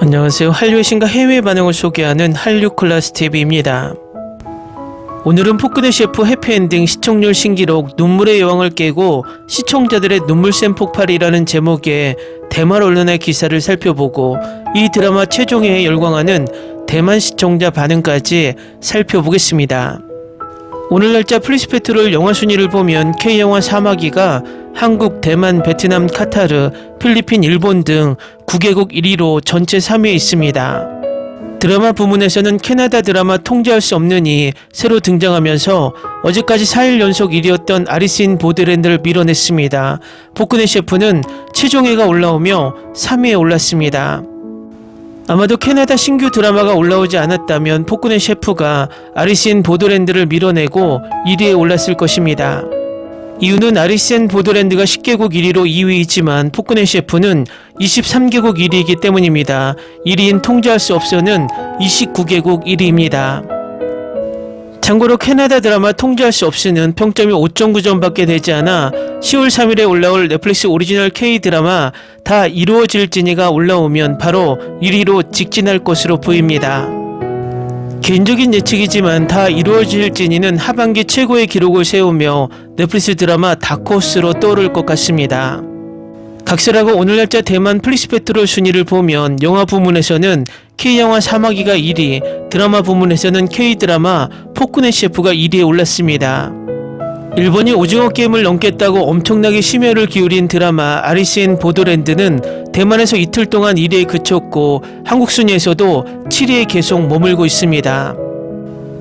안녕하세요. 한류의 신과 해외 반응을 소개하는 한류 클래스 TV입니다. 오늘은 포크네 셰프 해피엔딩 시청률 신기록 눈물의 여왕을 깨고 시청자들의 눈물샘 폭발이라는 제목의 대만 언론의 기사를 살펴보고 이 드라마 최종회에 열광하는 대만 시청자 반응까지 살펴보겠습니다. 오늘 날짜 플리스페트롤 영화 순위를 보면 K영화 사마귀가 한국, 대만, 베트남, 카타르, 필리핀, 일본 등 9개국 1위로 전체 3위에 있습니다. 드라마 부문에서는 캐나다 드라마 통제할 수 없느니 새로 등장하면서 어제까지 4일 연속 1위였던 아리신 보드랜드를 밀어냈습니다. 포크네 셰프는 최종회가 올라오며 3위에 올랐습니다. 아마도 캐나다 신규 드라마가 올라오지 않았다면 포크네 셰프가 아리신 보드랜드를 밀어내고 1위에 올랐을 것입니다. 이유는 아리센 보드랜드가 10개국 1위로 2위이지만 포크네 셰프는 23개국 1위이기 때문입니다. 1위인 통제할 수 없어는 29개국 1위입니다. 참고로 캐나다 드라마 통제할 수 없이는 평점이 5.9점 밖에 되지 않아 10월 3일에 올라올 넷플릭스 오리지널 K 드라마 다 이루어질지니가 올라오면 바로 1위로 직진할 것으로 보입니다. 개인적인 예측이지만 다 이루어질 지니는 하반기 최고의 기록을 세우며 넷플릭스 드라마 다크호스로 떠오를 것 같습니다. 각설하고 오늘 날짜 대만 플리스페트롤 순위를 보면 영화 부문에서는 K영화 사마귀가 1위, 드라마 부문에서는 K드라마 포크네 셰프가 1위에 올랐습니다. 일본이 오징어 게임을 넘겠다고 엄청나게 심혈을 기울인 드라마 아리스인 보도랜드는 대만에서 이틀 동안 1위에 그쳤고 한국 순위에서도 7위에 계속 머물고 있습니다.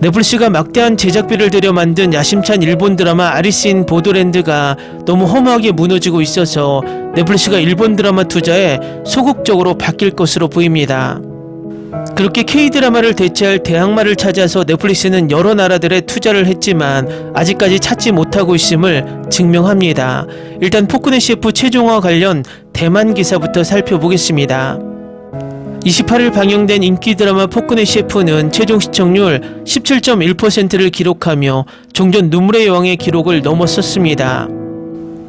넷플릭스가 막대한 제작비를 들여 만든 야심찬 일본 드라마 아리스인 보도랜드가 너무 허무하게 무너지고 있어서 넷플릭스가 일본 드라마 투자에 소극적으로 바뀔 것으로 보입니다. 그렇게 K-드라마를 대체할 대항마를 찾아서 넷플릭스는 여러 나라들에 투자를 했지만 아직까지 찾지 못하고 있음을 증명합니다. 일단 포크네 셰프 최종화 관련 대만 기사부터 살펴보겠습니다. 28일 방영된 인기 드라마 포크네 셰프는 최종 시청률 17.1%를 기록하며 종전 눈물의 여왕의 기록을 넘어섰습니다.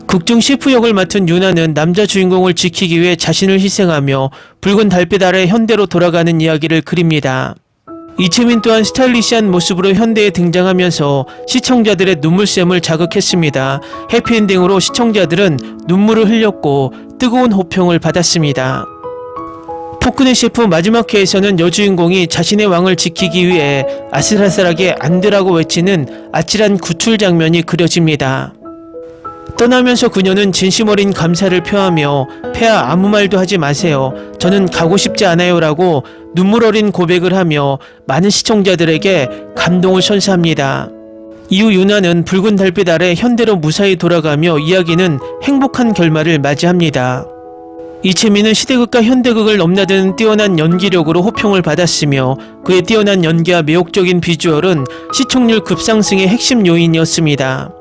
극중 셰프 역을 맡은 유나는 남자 주인공을 지키기 위해 자신을 희생하며 붉은 달빛 아래 현대로 돌아가는 이야기를 그립니다. 이채민 또한 스타일리시한 모습으로 현대에 등장하면서 시청자들의 눈물샘을 자극했습니다. 해피엔딩으로 시청자들은 눈물을 흘렸고 뜨거운 호평을 받았습니다. 포크네 셰프 마지막 회에서는 여주인공이 자신의 왕을 지키기 위해 아슬아슬하게 안되라고 외치는 아찔한 구출 장면이 그려집니다. 떠나면서 그녀는 진심 어린 감사를 표하며 폐하 아무 말도 하지 마세요. 저는 가고 싶지 않아요 라고 눈물 어린 고백을 하며 많은 시청자들에게 감동을 선사합니다. 이후 유나는 붉은 달빛 아래 현대로 무사히 돌아가며 이야기는 행복한 결말을 맞이합니다. 이채민은 시대극과 현대극을 넘나드는 뛰어난 연기력으로 호평을 받았으며 그의 뛰어난 연기와 매혹적인 비주얼은 시청률 급상승의 핵심 요인이었습니다.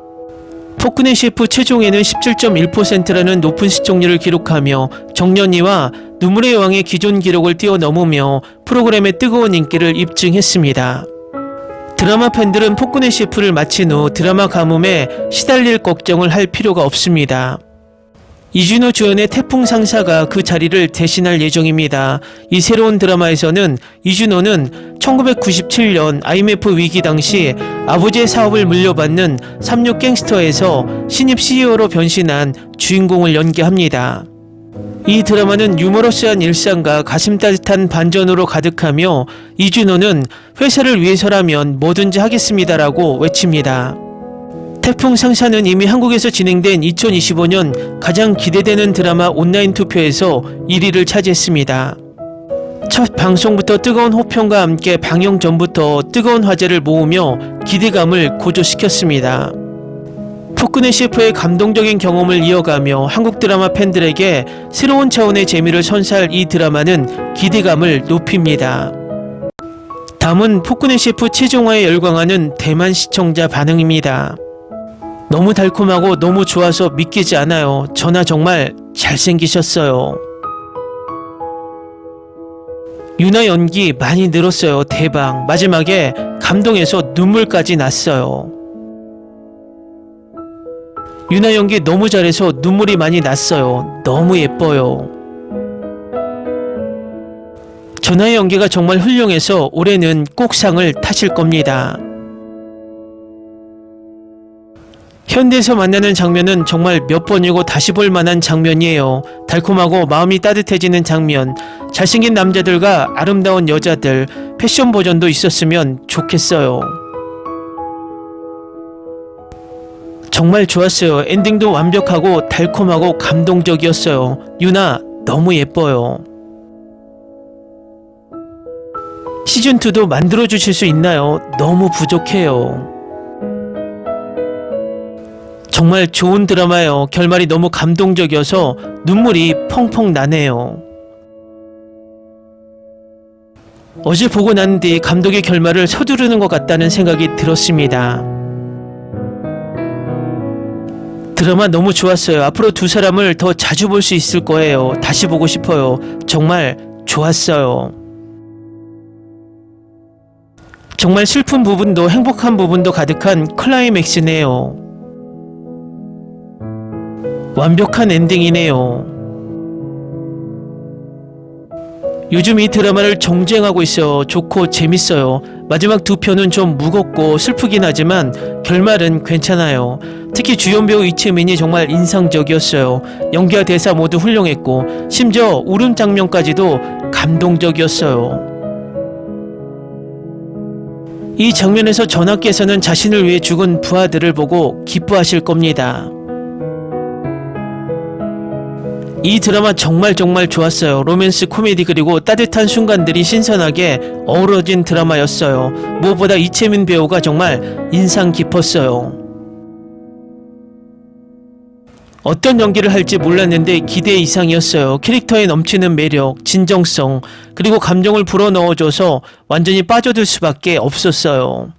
포크네 셰프 최종에는 17.1%라는 높은 시청률을 기록하며 정년이와 눈물의 여왕의 기존 기록을 뛰어넘으며 프로그램의 뜨거운 인기를 입증했습니다. 드라마 팬들은 포크네 셰프를 마친 후 드라마 가뭄에 시달릴 걱정을 할 필요가 없습니다. 이준호 주연의 태풍 상사가 그 자리를 대신할 예정입니다. 이 새로운 드라마에서는 이준호는 1997년 IMF 위기 당시 아버지의 사업을 물려받는 삼육 갱스터에서 신입 CEO로 변신한 주인공을 연기합니다. 이 드라마는 유머러스한 일상과 가슴 따뜻한 반전으로 가득하며 이준호는 회사를 위해서라면 뭐든지 하겠습니다라고 외칩니다. 태풍 상사는 이미 한국에서 진행된 2025년 가장 기대되는 드라마 온라인 투표에서 1위를 차지했습니다. 첫 방송부터 뜨거운 호평과 함께 방영 전부터 뜨거운 화제를 모으며 기대감을 고조시켰습니다. 포크네 셰프의 감동적인 경험을 이어가며 한국 드라마 팬들에게 새로운 차원의 재미를 선사할 이 드라마는 기대감을 높입니다. 다음은 포크네 셰프 최종화에 열광하는 대만 시청자 반응입니다. 너무 달콤하고 너무 좋아서 믿기지 않아요. 전화 정말 잘생기셨어요. 유나 연기 많이 늘었어요. 대박. 마지막에 감동해서 눈물까지 났어요. 유나 연기 너무 잘해서 눈물이 많이 났어요. 너무 예뻐요. 전하의 연기가 정말 훌륭해서 올해는 꼭 상을 타실 겁니다. 현대에서 만나는 장면은 정말 몇 번이고 다시 볼 만한 장면이에요. 달콤하고 마음이 따뜻해지는 장면. 잘생긴 남자들과 아름다운 여자들, 패션 버전도 있었으면 좋겠어요. 정말 좋았어요. 엔딩도 완벽하고 달콤하고 감동적이었어요. 유나, 너무 예뻐요. 시즌2도 만들어주실 수 있나요? 너무 부족해요. 정말 좋은 드라마예요. 결말이 너무 감동적이어서 눈물이 펑펑 나네요. 어제 보고 난 뒤 감독의 결말을 서두르는 것 같다는 생각이 들었습니다. 드라마 너무 좋았어요. 앞으로 두 사람을 더 자주 볼 수 있을 거예요. 다시 보고 싶어요. 정말 좋았어요. 정말 슬픈 부분도 행복한 부분도 가득한 클라이맥스네요. 완벽한 엔딩이네요. 요즘 이 드라마를 정주행하고 있어 좋고 재밌어요. 마지막 두 편은 좀 무겁고 슬프긴 하지만 결말은 괜찮아요. 특히 주연 배우 이채민이 정말 인상적이었어요. 연기와 대사 모두 훌륭했고 심지어 울음 장면까지도 감동적이었어요. 이 장면에서 전하께서는 자신을 위해 죽은 부하들을 보고 기뻐하실 겁니다. 이 드라마 정말 정말 좋았어요. 로맨스 코미디 그리고 따뜻한 순간들이 신선하게 어우러진 드라마였어요. 무엇보다 이채민 배우가 정말 인상 깊었어요. 어떤 연기를 할지 몰랐는데 기대 이상이었어요. 캐릭터에 넘치는 매력, 진정성, 그리고 감정을 불어넣어줘서 완전히 빠져들 수밖에 없었어요.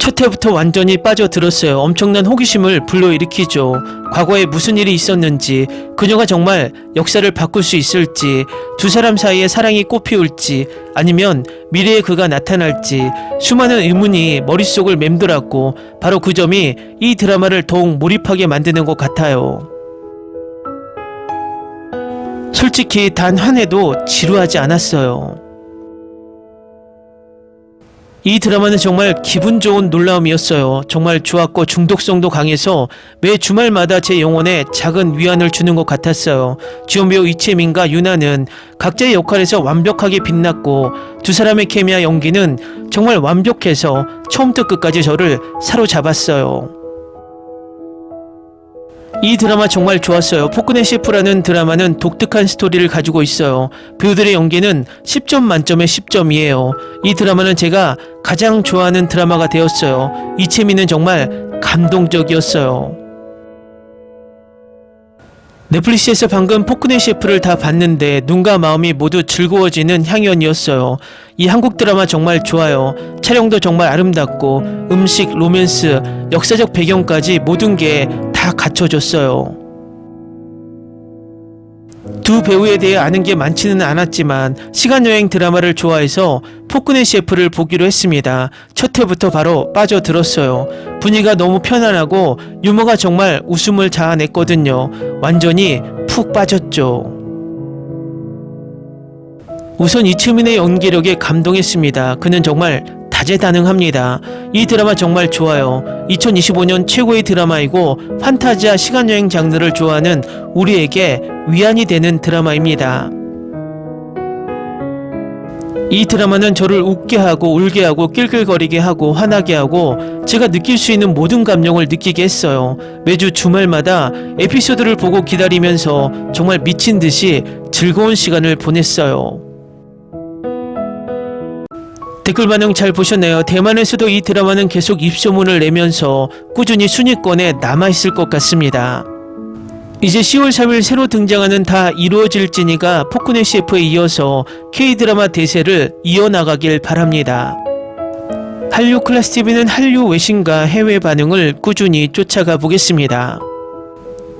첫 해부터 완전히 빠져들었어요. 엄청난 호기심을 불러일으키죠. 과거에 무슨 일이 있었는지, 그녀가 정말 역사를 바꿀 수 있을지, 두 사람 사이에 사랑이 꽃피울지, 아니면 미래의 그가 나타날지, 수많은 의문이 머릿속을 맴돌았고, 바로 그 점이 이 드라마를 더욱 몰입하게 만드는 것 같아요. 솔직히 단 한 해도 지루하지 않았어요. 이 드라마는 정말 기분 좋은 놀라움이었어요. 정말 좋았고 중독성도 강해서 매 주말마다 제 영혼에 작은 위안을 주는 것 같았어요. 주연 배우 이채민과 유나는 각자의 역할에서 완벽하게 빛났고 두 사람의 케미와 연기는 정말 완벽해서 처음부터 끝까지 저를 사로잡았어요. 이 드라마 정말 좋았어요. 포크네 셰프라는 드라마는 독특한 스토리를 가지고 있어요. 배우들의 연기는 10점 만점에 10점이에요. 이 드라마는 제가 가장 좋아하는 드라마가 되었어요. 이채민은 정말 감동적이었어요. 넷플릭스에서 방금 포크네 셰프를 다 봤는데 눈과 마음이 모두 즐거워지는 향연이었어요. 이 한국 드라마 정말 좋아요. 촬영도 정말 아름답고 음식, 로맨스, 역사적 배경까지 모든 게 다 갖춰졌어요. 두 배우에 대해 아는 게 많지는 않았지만 시간여행 드라마를 좋아해서 포크네 셰프를 보기로 했습니다. 첫 회부터 바로 빠져들었어요. 분위기가 너무 편안하고 유머가 정말 웃음을 자아냈거든요. 완전히 푹 빠졌죠. 우선 이채민의 연기력에 감동했습니다. 그는 정말 다재다능합니다. 이 드라마 정말 좋아요. 2025년 최고의 드라마이고 판타지와 시간여행 장르를 좋아하는 우리에게 위안이 되는 드라마입니다. 이 드라마는 저를 웃게 하고 울게 하고 낄낄거리게 하고 화나게 하고 제가 느낄 수 있는 모든 감정을 느끼게 했어요. 매주 주말마다 에피소드를 보고 기다리면서 정말 미친 듯이 즐거운 시간을 보냈어요. 댓글 반응 잘 보셨나요? 대만에서도 이 드라마는 계속 입소문을 내면서 꾸준히 순위권에 남아있을 것 같습니다. 이제 10월 3일 새로 등장하는 다 이루어질지니가 포크네 CF에 이어서 K-드라마 대세를 이어나가길 바랍니다. 한류 클래스 TV는 한류 외신과 해외 반응을 꾸준히 쫓아가 보겠습니다.